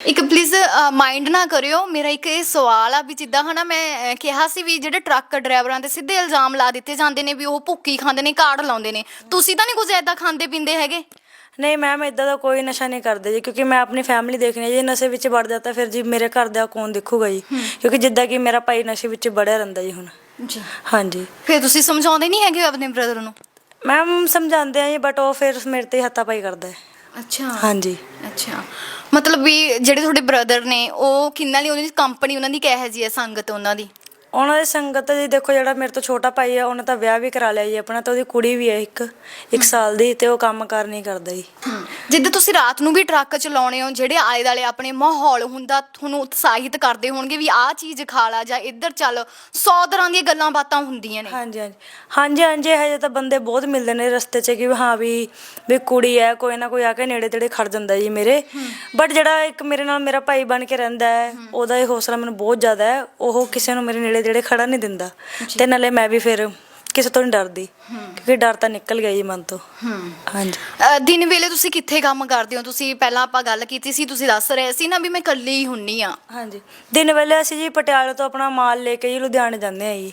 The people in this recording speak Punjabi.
ਇੱਕ ਪਲੀਜ਼ ਮਾਈਂਡ ਨਾ ਕਰਿਓ। ਮੇਰਾ ਇੱਕ ਇਹ ਸਵਾਲ ਆ ਵੀ ਜਿੱਦਾਂ ਹਨਾ ਮੈਂ ਕਿਹਾ ਸੀ ਵੀ ਜਿਹੜੇ ਟਰੱਕ ਡਰਾਈਵਰਾਂ ਤੇ ਸਿੱਧੇ ਇਲਜ਼ਾਮ ਲਾ ਦਿੱਤੇ ਜਾਂਦੇ ਨੇ ਵੀ ਉਹ ਭੁੱਕੀ ਖਾਂਦੇ ਨੇ ਕਾਰਡ ਲਾਉਂਦੇ ਨੇ। ਤੁਸੀਂ ਤਾਂ ਨਹੀਂ ਕੁਝ ਐਦਾਂ ਖਾਂਦੇ ਪੀਂਦੇ ਹੈਗੇ? ਨਹੀਂ ਮੈਮ ਇਦਾਂ ਦਾ ਕੋਈ ਨਸ਼ਾ ਨਹੀਂ ਕਰਦੇ ਜੀ ਕਿਉਂਕਿ ਮੈਂ ਆਪਣੀ ਫੈਮਿਲੀ ਦੇਖਣੀ ਹੈ ਜੇ ਨਸ਼ੇ ਵਿੱਚ ਵੜ ਜਾਂਦਾ ਫਿਰ ਜੀ ਮੇਰੇ ਘਰ ਦਾ ਕੌਣ ਦੇਖੂਗਾ ਜੀ? ਕਿਉਂਕਿ ਜਿੱਦਾਂ ਕਿ ਮੇਰਾ ਭਾਈ ਨਸ਼ੇ ਵਿੱਚ ਵੜਿਆ ਰਹਿੰਦਾ ਜੀ ਹੁਣ। ਜੀ। ਹਾਂਜੀ। ਫਿਰ ਤੁਸੀਂ ਸਮਝਾਉਂਦੇ ਨਹੀਂ ਹੈਗੇ ਆਪਣੇ ਬ੍ਰਦਰ ਨੂੰ? ਮੈਮ ਸਮਝਾਉਂਦੇ ਆ ਜੀ ਬਟ ਉਹ ਫਿਰ ਮੇਰੇ ਤੇ ਹੱਥਾਪਾਈ ਕਰਦਾ ਹੈ। ਅੱਛਾ। ਹਾਂਜੀ। ਅੱਛਾ। ਮਤਲਬ ਵੀ ਜਿਹੜੇ ਤੁਹਾਡੇ ਬ੍ਰਦਰ ਨੇ ਉਹ ਕਿੰਨਾ ਲਈ ਉਹਨਾਂ ਦੀ ਕੰਪਨੀ ਉਹਨਾਂ ਦੀ ਕਿਹੋ ਜੀ ਹੈ ਸੰਗਤ ਉਹਨਾਂ ਦੀ? ਉਹਨਾਂ ਦੀ ਸੰਗਤ ਜੀ ਦੇਖੋ ਜਿਹੜਾ ਮੇਰੇ ਤੋਂ ਛੋਟਾ ਭਾਈ ਆ ਉਹਨੇ ਤਾਂ ਵਿਆਹ ਵੀ ਕਰਾ ਲਿਆ ਜੀ ਆਪਣਾ ਤੇ ਉਹਦੀ ਕੁੜੀ ਵੀ ਹੈ ਇੱਕ ਇੱਕ ਸਾਲ ਦੀ ਤੇ ਉਹ ਕੰਮ ਕਾਰ ਨਹੀਂ ਕਰਦਾ ਜੀ। ਜਿੱਦਾਂ ਤੁਸੀਂ ਰਾਤ ਨੂੰ ਵੀ ਟਰੱਕ ਚਲਾਉਣੇ ਹੋ ਜਿਹੜੇ ਆਲੇ ਦਾਲੇ ਆਪਣੇ ਮਾਹੌਲ ਹੁੰਦਾ ਤੁਹਾਨੂੰ ਉਤਸ਼ਾਹਿਤ ਕਰਦੇ ਹੋਣਗੇ ਵੀ ਆਹ ਚੀਜ਼ ਖਾ ਲਾ ਜਾਂ ਇੱਧਰ ਚੱਲ 100 ਤਰ੍ਹਾਂ ਦੀਆਂ ਗੱਲਾਂ ਬਾਤਾਂ ਹੁੰਦੀਆਂ ਨੇ। ਹਾਂਜੀ ਹਾਂਜੀ। ਹਾਂਜੀ ਹਾਂਜੀ ਹਜੇ ਤਾਂ ਬੰਦੇ ਬਹੁਤ ਮਿਲਦੇ ਨੇ ਰਸਤੇ 'ਚ ਕਿ ਹਾਂ ਵੀ ਵੀ ਕੁੜੀ ਹੈ ਕੋਈ ਨਾ ਕੋਈ ਆ ਕੇ ਨੇੜੇ ਤੇੜੇ ਖੜ ਜਾਂਦਾ ਜੀ ਮੇਰੇ। ਬਟ ਜਿਹੜਾ ਇੱਕ ਮੇਰੇ ਨਾਲ ਮੇਰਾ ਭਾਈ ਬਣ ਕੇ ਰਹਿੰਦਾ ਹੈ ਉਹਦਾ ਇਹ ਹੌਸਲਾ ਮੈਨੂੰ ਬਹੁਤ ਜ਼ਿਆਦਾ ਹੈ ਉਹ ਕਿਸੇ ਨੂੰ ਮੇਰੇ ਨੇੜੇ ਤੇੜੇ ਖੜਾ ਨਹੀਂ ਦਿੰਦਾ। ਤੇ ਨਾਲੇ ਮੈਂ ਵੀ ਫਿਰ ਕਿਸੇ ਤੋਂ ਨਹੀਂ ਡਰਦੀ ਕਿਉਂਕਿ ਡਰ ਤਾਂ ਨਿਕਲ ਗਿਆ ਜੀ ਮਨ ਤੋਂ। ਹਾਂਜੀ। ਅ, ਦਿਨ ਵੇਲੇ ਤੁਸੀਂ ਕਿੱਥੇ ਕੰਮ ਕਰਦੇ ਹੋ? ਤੁਸੀਂ ਪਹਿਲਾਂ ਆਪਾਂ ਗੱਲ ਕੀਤੀ ਸੀ ਤੁਸੀਂ ਦੱਸ ਰਹੇ ਸੀ ਨਾ ਵੀ ਮੈਂ ਇਕੱਲੀ ਹੀ ਹੁੰਨੀ ਆ। ਹਾਂਜੀ। ਦਿਨ ਵੇਲੇ ਅਸੀਂ ਜੀ ਪਟਿਆਲੇ ਤੋਂ ਆਪਣਾ ਮਾਲ ਲੈ ਕੇ ਜੀ ਲੁਧਿਆਣੇ ਜਾਂਦੇ ਆ ਜੀ।